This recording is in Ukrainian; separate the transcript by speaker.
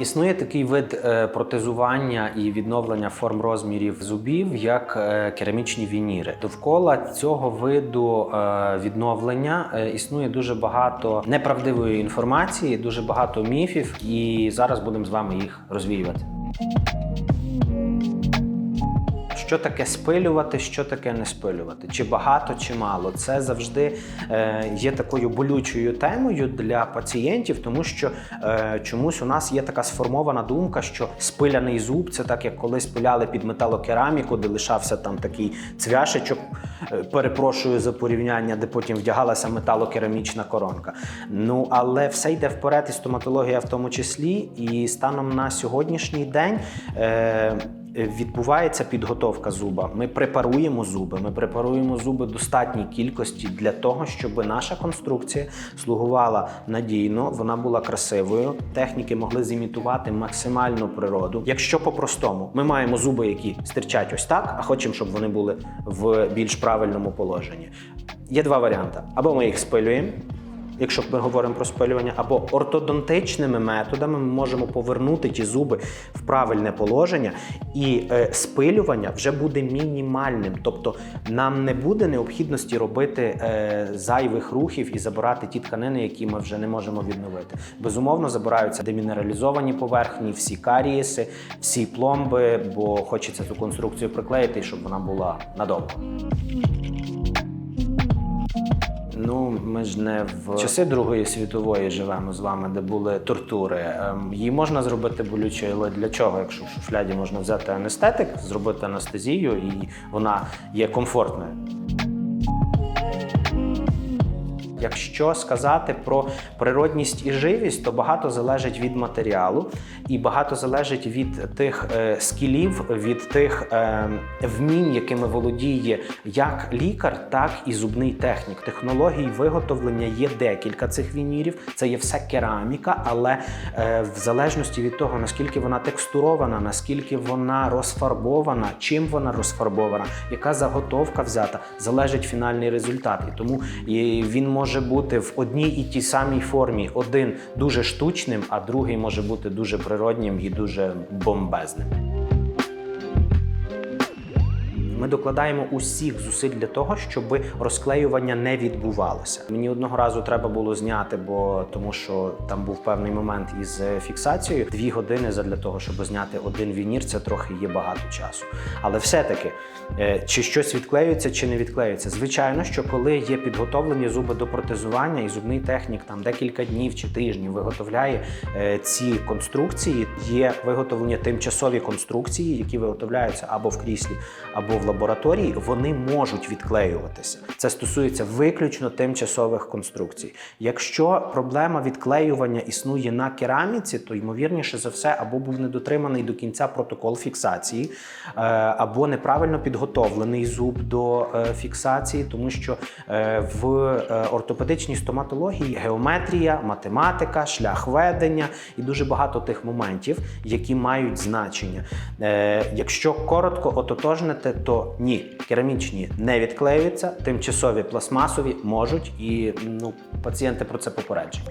Speaker 1: Існує такий вид е, протезування і відновлення форм розмірів зубів, як е, керамічні вініри. Довкола цього виду е, відновлення існує дуже багато неправдивої інформації, дуже багато міфів, і зараз будемо з вами їх розвіювати. Що таке спилювати, що таке не спилювати? Чи багато, чи мало? Це завжди е, є такою болючою темою для пацієнтів, тому що е, чомусь у нас є така сформована думка, що спиляний зуб це так, як колись пиляли під металокераміку, де лишався там такий цвяшечок. е, Перепрошую за порівняння, де потім вдягалася металокерамічна коронка. Ну але все йде вперед, і стоматологія в тому числі. І станом на сьогоднішній день. Е, Відбувається підготовка зуба. Ми препаруємо зуби. Ми препаруємо зуби достатній кількості для того, щоб наша конструкція слугувала надійно, вона була красивою. Техніки могли зімітувати максимальну природу. Якщо по-простому, ми маємо зуби, які стирчать ось так, а хочемо, щоб вони були в більш правильному положенні. Є два варіанти: або ми їх спилюємо. Якщо ми говоримо про спилювання, або ортодонтичними методами ми можемо повернути ті зуби в правильне положення, і е, спилювання вже буде мінімальним. Тобто нам не буде необхідності робити е, зайвих рухів і забирати ті тканини, які ми вже не можемо відновити. Безумовно, забираються демінералізовані поверхні, всі карієси, всі пломби, бо хочеться цю конструкцію приклеїти, щоб вона була надовго. Ну, ми ж не в часи Другої світової живемо з вами, де були тортури. Ем, Її можна зробити болючою, але для чого? Якщо в шуфляді можна взяти анестетик, зробити анестезію, і вона є комфортною. Якщо сказати про природність і живість, то багато залежить від матеріалу і багато залежить від тих е, скілів, від тих е, вмінь, якими володіє як лікар, так і зубний технік. Технологій виготовлення є декілька цих вінірів. Це є все кераміка, але е, в залежності від того, наскільки вона текстурована, наскільки вона розфарбована, чим вона розфарбована, яка заготовка взята, залежить фінальний результат. І тому він може бути в одній і тій самій формі. Один дуже штучним, а другий може бути дуже природнім і дуже бомбезним. Ми докладаємо усіх зусиль для того, щоб розклеювання не відбувалося. Мені одного разу треба було зняти, бо тому що там був певний момент із е, фіксацією. Дві години задля того, щоб зняти один вінір, це трохи є багато часу. Але все-таки, е, чи щось відклеюється, чи не відклеюється. Звичайно, що коли є підготовлені зуби до протезування, і зубний технік там декілька днів чи тижнів виготовляє е, ці конструкції, є виготовлені тимчасові конструкції, які виготовляються або в кріслі, або в лабораторії, вони можуть відклеюватися. Це стосується виключно тимчасових конструкцій. Якщо проблема відклеювання існує на кераміці, то ймовірніше за все або був недотриманий до кінця протокол фіксації, е, або неправильно підготовлений зуб до е, фіксації, тому що е, в ортопедичній стоматології геометрія, математика, шлях ведення і дуже багато тих моментів, які мають значення. Якщо коротко ототожнити, ні, керамічні не відклеюються, тимчасові пластмасові можуть, і ну, пацієнти про це попереджені.